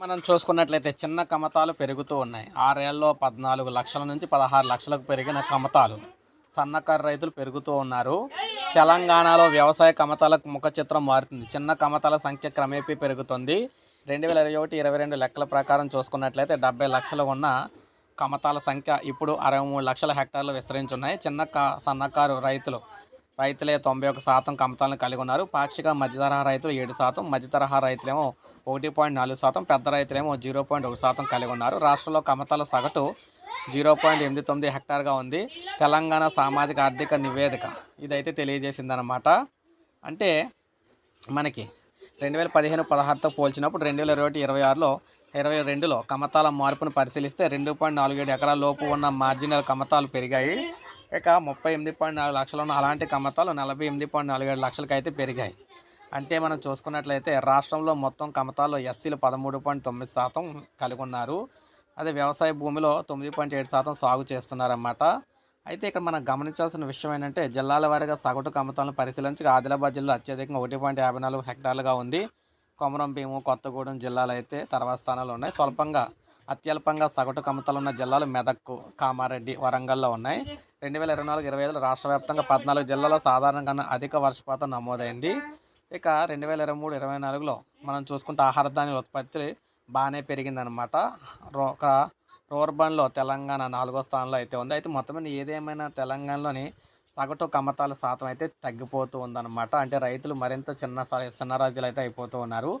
మనం చూసుకున్నట్లయితే చిన్న కమతాలు పెరుగుతూ ఉన్నాయి. ఆరేళ్ళలో పద్నాలుగు లక్షల నుంచి పదహారు లక్షలకు పెరిగిన కమతాలు సన్నకారు రైతులు పెరుగుతూ ఉన్నారు. తెలంగాణలో వ్యవసాయ కమతాలకు ముఖ చిత్రం మారుతుంది. చిన్న కమతాల సంఖ్య క్రమేపీ పెరుగుతుంది. రెండు వేల ఇరవై ఒకటి ఇరవై రెండు లెక్కల ప్రకారం చూసుకున్నట్లయితే డెబ్బై లక్షలు ఉన్న కమతాల సంఖ్య ఇప్పుడు అరవై మూడు లక్షల హెక్టార్లు విస్తరించున్నాయి చిన్న క సన్నకారు రైతులు రైతులే తొంభై ఒక శాతం కమతాలను కలిగి ఉన్నారు. పాక్షిక మధ్య తరహా రైతులు ఏడు శాతం మధ్య తరహా రైతులేమో ఒకటి పాయింట్ నాలుగు శాతం పెద్ద రైతులేమో జీరో పాయింట్ ఒక శాతం కలిగి ఉన్నారు. రాష్ట్రంలో కమతాల సగటు జీరో పాయింట్ ఎనిమిది తొమ్మిది హెక్టార్గా ఉంది. తెలంగాణ సామాజిక ఆర్థిక నివేదిక ఇదైతే తెలియజేసిందనమాట అంటే మనకి రెండు వేల పదిహేను పదహారుతో పోల్చినప్పుడు రెండు వేల ఇరవై ఒకటి ఇరవై ఆరులో ఇరవై రెండులో కమతాల మార్పును పరిశీలిస్తే రెండు పాయింట్ నాలుగు ఏడు ఎకరాల లోపు ఉన్న మార్జినల్ కమతాలు పెరిగాయి. ఇక ముప్పై ఎనిమిది పాయింట్ నాలుగు లక్షలు ఉన్న అలాంటి కమతాలు నలభై ఎనిమిది పాయింట్ నాలుగు ఏడు లక్షలకి అయితే పెరిగాయి. అంటే మనం చూసుకున్నట్లయితే రాష్ట్రంలో మొత్తం కమతాల్లో ఎస్సీలు పదమూడు పాయింట్ తొమ్మిది శాతం కలిగి ఉన్నారు అదే వ్యవసాయ భూమిలో తొమ్మిది పాయింట్ ఏడు శాతం సాగు చేస్తున్నారన్నమాట. అయితే ఇక్కడ మనం గమనించాల్సిన విషయం ఏంటంటే జిల్లాల వారీగా సగటు కమతాలను పరిశీలించి ఆదిలాబాద్ జిల్లా అత్యధికంగా ఒకటి పాయింట్ యాభై నాలుగు హెక్టార్లుగా ఉంది. కొమరం భీము కొత్తగూడెం జిల్లాలు అయితే తర్వాత స్థానాలు ఉన్నాయి. స్వల్పంగా అత్యల్పంగా సగటు కమతాలు ఉన్న జిల్లాలు మెదక్ కామారెడ్డి వరంగల్లో ఉన్నాయి. రెండు వేల ఇరవై నాలుగు ఇరవై ఐదులో రాష్ట్ర వ్యాప్తంగా పద్నాలుగు జిల్లాలో సాధారణంగా అధిక వర్షపాతం నమోదైంది. ఇక రెండు వేల ఇరవై మూడు ఇరవై నాలుగులో మనం చూసుకుంటే ఆహార ధాన్యాల ఉత్పత్తి బాగానే పెరిగిందనమాట రో- ఒక రూర్బన్లో తెలంగాణ నాలుగో స్థానంలో అయితే ఉంది. అయితే మొత్తం మీద ఏదేమైనా తెలంగాణలోని సగటు కమతాల శాతం అయితే తగ్గిపోతూ ఉందన్నమాట. అంటే రైతులు మరింత చిన్న స- చిన్న రైతులు అయితే అయిపోతూ ఉన్నారు.